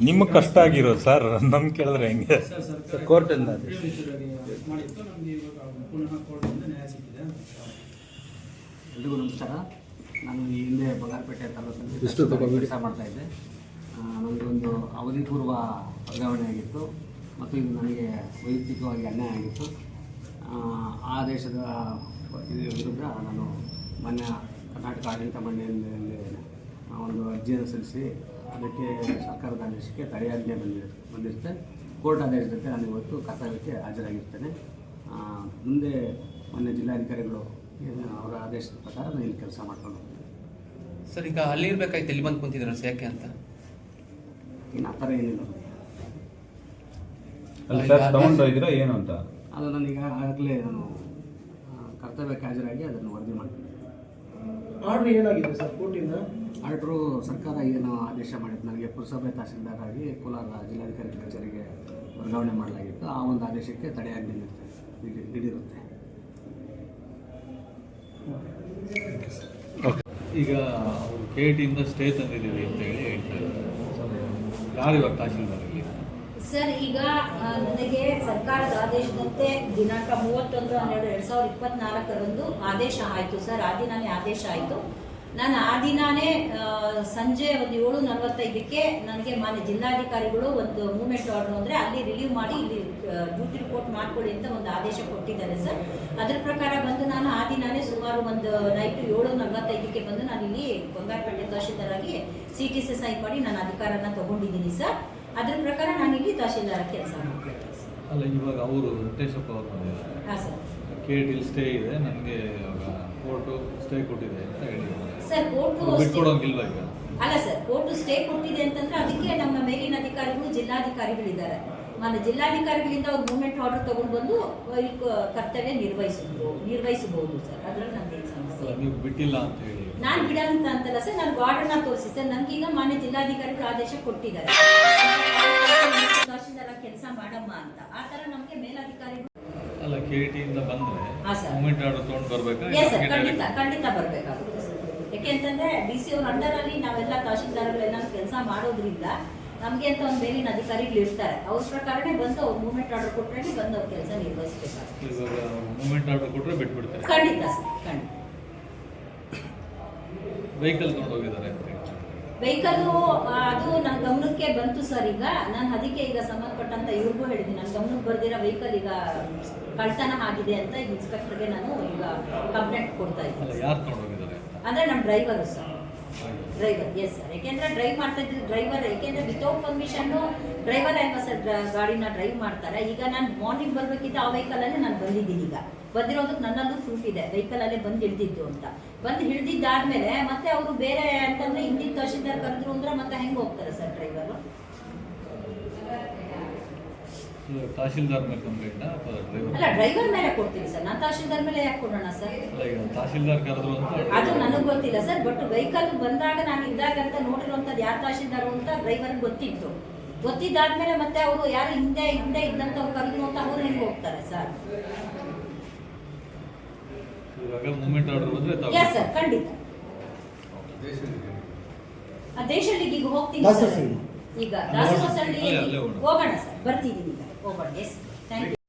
ನಿಮಗೆ ಕಷ್ಟ ಆಗಿರೋದು ಸರ್ ನಮ್ ಕೇಳಿದ್ರೆ ಹೆಂಗೆ? ಸರ್ ಕೋರ್ಟಿಂದ ಮಾಡಿತ್ತು ನಮಗೆ ಇವಾಗ ಪುನಃ ಕೋರ್ಟಿಂದ ನ್ಯಾಯ ಸಿಕ್ಕಿದೆ ಎಲ್ರಿಗೂ ನಮಸ್ಕಾರ. ನಾನು ಈ ಹಿಂದೆ ಬಂಗಾರಪೇಟೆ ತಾಲೂಕಿನಲ್ಲಿ. ಕೆಲಸ ಮಾಡ್ತಾಯಿದ್ದೆ ನನಗೊಂದು ಅವಧಿ ಪೂರ್ವ ವರ್ಗಾವಣೆ ಆಗಿತ್ತು ಮತ್ತು ಇದು ನನಗೆ ವೈಯಕ್ತಿಕವಾಗಿ ಅನ್ಯಾಯ ಆಗಿತ್ತು. ಆ, ಆ ದೇಶದ ವಿರುದ್ಧ ನಾನು ಮೊನ್ನೆ ಕರ್ನಾಟಕ ಆಡಳಿತ ಮಂಡಳಿಯಲ್ಲಿ ಒಂದು ಅರ್ಜಿಯನ್ನು ಸಲ್ಲಿಸಿ ಅದಕ್ಕೆ ಸರ್ಕಾರದ ಆದೇಶಕ್ಕೆ ತಡೆಯಾಜ್ಞೆ ಬಂದಿದೆ ಬಂದಿರುತ್ತೆ. ಕೋರ್ಟ್ ಆದೇಶದಂತೆ ನಾನು ಇವತ್ತು ಕರ್ತವ್ಯಕ್ಕೆ ಹಾಜರಾಗಿರ್ತೇನೆ. ಮುಂದೆ ಮೊನ್ನೆ ಜಿಲ್ಲಾಧಿಕಾರಿಗಳು ಏನು ಅವರ ಆದೇಶದ ಪ್ರಕಾರ ನಾನು ಇಲ್ಲಿ ಕೆಲಸ ಮಾಡ್ಕೊಂಡು ಹೋಗ್ತೀನಿ. ಸರ್ ಈಗ ಅಲ್ಲಿ ಇರಬೇಕಾಯ್ತು ಇಲ್ಲಿ ಬಂದು ಕುಂತಿದ್ರು ಸರ್ ಯಾಕೆ ಅಂತ? ಇನ್ನು ಆ ಥರ ಏನಿಲ್ಲ. ಏನು ಅಂತ? ಅದು ನನಗೆ ಆಗಲೇ ನಾನು ಕರ್ತವ್ಯಕ್ಕೆ ಹಾಜರಾಗಿ ಅದನ್ನು ವರದಿ ಮಾಡ್ತೀನಿ ಆರ್ಡರ್ ಏನಾಗಿದೆ ಸರ್ ಕೋರ್ಟಿಂದ? ಆರ್ಡ್ರು ಸರ್ಕಾರ ಏನು ಆದೇಶ ಮಾಡಿದ್ದು ನನಗೆ ಪುರಸಭೆ ತಹಸೀಲ್ದಾರಾಗಿ ಕೋಲಾರ ಜಿಲ್ಲಾಧಿಕಾರಿ ಕಚೇರಿಗೆ ವರ್ಗಾವಣೆ ಮಾಡಲಾಗಿತ್ತು. ಆ ಒಂದು ಆದೇಶಕ್ಕೆ ತಡೆಯಾಗಿ ನೀಡಿ- ನೀಡಿರುತ್ತೆ. ಈಗ ಅವರು ಕೆ ಟಿಯಿಂದ ಸ್ಟೇ ತಂದಿದ್ದೀವಿ ಅಂತ ಹೇಳಿ ಹೇಳ್ತಾರೆ ಯಾರು ಇವಾಗ ತಹಶೀಲ್ದಾರಲ್ಲಿ ಸರ್, ಈಗ ನನಗೆ ಸರ್ಕಾರದ ಆದೇಶದಂತೆ ದಿನಾಂಕ ಮೂವತ್ತೊಂದು, ಹನ್ನೆರಡು, ಎರಡು ಸಾವಿರದ ಇಪ್ಪತ್ನಾಲ್ಕರಂದು ಆದೇಶ ಆಯಿತು ಸರ್. ಆ ದಿನಾನೇ ಆದೇಶ ಆಯಿತು. ನಾನು ಆ ದಿನಾನೇ ಸಂಜೆ ಒಂದು ಏಳು ನಲವತ್ತೈದಕ್ಕೆ ನನಗೆ ಮಾನ್ಯ ಜಿಲ್ಲಾಧಿಕಾರಿಗಳು ಒಂದು ಮೂವ್ಮೆಂಟ್ ಆರ್ಡರ್ ಅಂದರೆ ಅಲ್ಲಿ ರಿಲೀವ್ ಮಾಡಿ ಇಲ್ಲಿ ಡ್ಯೂಟಿ ರಿಪೋರ್ಟ್ ಮಾಡ್ಕೊಳ್ಳಿ ಅಂತ ಒಂದು ಆದೇಶ ಕೊಟ್ಟಿದ್ದಾರೆ ಸರ್. ಅದರ ಪ್ರಕಾರ ಬಂದು ನಾನು ಆ ದಿನಾನೇ ಸುಮಾರು ಒಂದು ನೈಟು ಏಳು ನಲವತ್ತೈದಕ್ಕೆ ಬಂದು ನಾನು ಇಲ್ಲಿ ಬಂಗಾರಪೇಟೆ ತಹಶೀಲ್ದಾರ್ ಆಗಿ ಸಿ ಟಿ ಸಿ ಸೈನ್ ಮಾಡಿ ನಾನು ಅಧಿಕಾರನ ತಗೊಂಡಿದ್ದೀನಿ ಸರ್. ಅದ್ರ ಪ್ರಕಾರ ನಾನು ಇಲ್ಲಿ ತಹಶೀಲ್ದಾರ ಕೆಲಸ ಮಾಡ್ತೀನಿ. ಅಲ್ಲ ಇವಾಗ ಅವರು ವೆಂಕಟೇಶಪ್ಪ ಅವರು ಹಾಂ ಸರ್. ಸ್ಟೇ ಇದೆ ನನಗೆ ಕೋರ್ಟು ಸ್ಟೇ ಕೊಟ್ಟಿದೆ ಅಂತ ಹೇಳಿದ್ದಾರೆ ಸರ್ ಕೋರ್ಟು ಬಿಟ್ಕೊಡೋಂಗಿಲ್ವಾ ಈಗ? ಅಲ್ಲ ಸರ್ ಕೋರ್ಟು ಸ್ಟೇ ಕೊಟ್ಟಿದೆ ಅಂತಂದ್ರೆ ಅದಕ್ಕೆ ನಮ್ಮ ಮೇಲಿನ ಅಧಿಕಾರಿಗಳು ಜಿಲ್ಲಾಧಿಕಾರಿಗಳಿದ್ದಾರೆ. ಮನ ಜಿಲ್ಲಾಧಿಕಾರಿಗಳಿಂದ ಅವ್ರು ಮೂವ್ಮೆಂಟ್ ಆರ್ಡರ್ ತಗೊಂಡು ಬಂದು ಕರ್ತವ್ಯ ನಿರ್ವಹಿಸಬಹುದು ನಿರ್ವಹಿಸಬಹುದು ಸರ್. ಅದ್ರಲ್ಲಿ ನಮ್ಗೆ ಸಮಸ್ಯೆ ನೀವು ಬಿಟ್ಟಿಲ್ಲ ಅಂತ ಹೇಳಿ. ನಾನು ಬಿಡ ಅಂತ ಅಂತಲ್ಲ ಸರ್. ನಾನು ಆರ್ಡರ್ನ ತೋರಿಸಿ ಸರ್. ನನಗೀಗ ಮಾನ್ಯ ಜಿಲ್ಲಾಧಿಕಾರಿಗಳು ಆದೇಶ ಕೊಟ್ಟಿದ್ದಾರೆ. ಮಾಡಮ್ಮ ಅಂತ. ಆ ಥರ ನಮಗೆ ಮೇಲಾಧಿಕಾರಿಗಳು ಅಲ್ಲ ಕೆ ಟಿಯಿಂದ ಬಂದರೆ. ಮೂಮೆಂಟ್ ಆರ್ಡರ್ ತೊಗೊಂಡು ಬರಬೇಕಾ? ಎಸ್ ಸರ್ ಖಂಡಿತ ಖಂಡಿತ ಬರಬೇಕಾಗುತ್ತೆ ಸರ್ ಯಾಕೆ ಅಂತಂದ್ರೆ ಡಿ ಸಿ ಅವ್ರ ಅಂಡರಲ್ಲಿ ನಾವೆಲ್ಲ ತಹಶೀಲ್ದಾರ್ಗಳೆಲ್ಲ ಕೆಲಸ ಮಾಡೋದ್ರಿಂದ ನಮಗೆ ಅಂತ ಒಂದು ಮೇಲಿನ ಅಧಿಕಾರಿಗಳು ಇರ್ತಾರೆ. ಅವ್ರ ಪ್ರಕಾರನೇ ಬಂದು ಅವ್ರು ಮೂವ್ಮೆಂಟ್ ಆರ್ಡರ್ ಕೊಟ್ಟರೆ ಬಂದು ಅವ್ರ ಕೆಲಸ ನಿರ್ವಹಿಸಬೇಕಾಗುತ್ತೆ. ಮೂಮೆಂಟ್ ಆರ್ಡರ್ ಕೊಟ್ಟರೆ ಬಿಟ್ಬಿಡ್ತಾರೆ. ಖಂಡಿತ ಸರ್ ಖಂಡಿತ. ವೆಹಿಕಲ್ ತೊಗೊಂಡು ಹೋಗಿದ್ದಾರೆ. ಅಂತ ಹೇಳಿ ವೆಹಿಕಲ್ಲು ಅದು ನನ್ನ ಗಮನಕ್ಕೆ ಬಂತು ಸರ್ ಈಗ. ನಾನು ಅದಕ್ಕೆ ಈಗ ಸಂಬಂಧಪಟ್ಟಂತ ಇವ್ರಿಗೂ ಹೇಳಿದ್ದೀನಿ ನನ್ನ ಗಮನಕ್ಕೆ ಬರ್ದಿರೋ ವೆಹಿಕಲ್ ಈಗ ಕಳ್ತನ ಆಗಿದೆ ಅಂತ ಇನ್ಸ್ಪೆಕ್ಟರ್ಗೆ ನಾನು ಈಗ ಕಂಪ್ಲೇಂಟ್ ಕೊಡ್ತಾ ಇದ್ದೀನಿ. ಅಂದರೆ ನಮ್ಮ driver sir. Driver yes sir ಯಾಕೆಂದ್ರೆ ಡ್ರೈವ್ ಮಾಡ್ತಾ ಡ್ರೈವರ್ ಯಾಕೆಂದ್ರೆ ವಿತೌಟ್ ಪರ್ಮಿಷನ್ನು ಡ್ರೈವರ್ ಅಲ್ವಾ ಸರ್ ಗಾಡಿನ ಡ್ರೈವ್ ಮಾಡ್ತಾರೆ. ಈಗ ನಾನು ಮಾರ್ನಿಂಗ್ ಬರ್ಬೇಕಿದ್ದ ಆ ವೆಹಿಕಲಲ್ಲೇ ನಾನು ಬಂದಿದ್ದೀನಿ ಈಗ. ಬಂದಿರೋದಕ್ಕೆ ನನ್ನಲ್ಲೂ ಪ್ರೂಫ್ ಇದೆ. ವೆಹಿಕಲ್ ಅಲ್ಲೇ ಬಂದು ಹಿಡ್ದಿದ್ದು ಅಂತ. ಬಂದು ಹಿಡ್ದಿದ್ದಾದ್ಮೇಲೆ ಮತ್ತೆ ಅವರು ಬೇರೆ ಅಂತಂದ್ರೆ ಹಿಂದಿನ ತಹಶೀಲ್ದಾರ್ ಕರೆದ್ರು ಅಂದ್ರೆ ಮತ್ತೆ ಹೆಂಗೆ ಹೋಗ್ತಾರೆ ಸರ್ ಡ್ರೈವರು ತಹಶೀಲ್ದಾರ್ ಮೇಲೆ ಕಂಪ್ಲೇಂಟ್ ಅಥವಾ ಅಲ್ಲ ಡ್ರೈವರ್ ಮೇಲೆ ಕೊಡ್ತೀನಿ ಸರ್. ನಾನು ತಹಶೀಲ್ದಾರ್ ಮೇಲೆ ಯಾಕೆ ಕೊಡೋಣ ಸರ್? ಅಲ್ಲ ಈಗ ತಹಶೀಲ್ದಾರ್ ಕರೆದ್ರು ಅಂತ ಅದು ನನಗೆ ಗೊತ್ತಿಲ್ಲ ಸರ್ ಬಟ್ ವೆಹಿಕಲ್ ಬಂದಾಗ ನಾನು ಇದ್ದಾಗ ಅಂತ ನೋಡಿರುವಂಥದ್ದು ಯಾರು ತಹಶೀಲ್ದಾರ್ ಅಂತ ಡ್ರೈವರ್ ಗೊತ್ತಿತ್ತು. ಗೊತ್ತಿದ್ದಾದ್ಮೇಲೆ ಮತ್ತೆ ಅವರು ಯಾರು ಹಿಂದೆ ಹಿಂದೆ ಇದ್ದಂತ ಅವ್ರು ಕರೆದ್ರು ಅಂತ ಅವ್ರು ಹೆಂಗೆ ಹೋಗ್ತಾರೆ ಸರ್? ಇವಾಗ ಮೂಮೆಂಟ್ ಆರ್ಡರ್ ಬಂದ್ರೆ ಎಸ್ ಸರ್ ಖಂಡಿತ. ಆ ದೇಶಲ್ಲಿಗೆ ಈಗ ಹೋಗ್ತೀನಿ ಸರ್. ಈಗ ದಾಸೋಹ. ಹೋಗೋಣ ಸರ್. ಬರ್ತಿದ್ದೀನಿ ಈಗ. ಹೋಗೋಣ yes thank you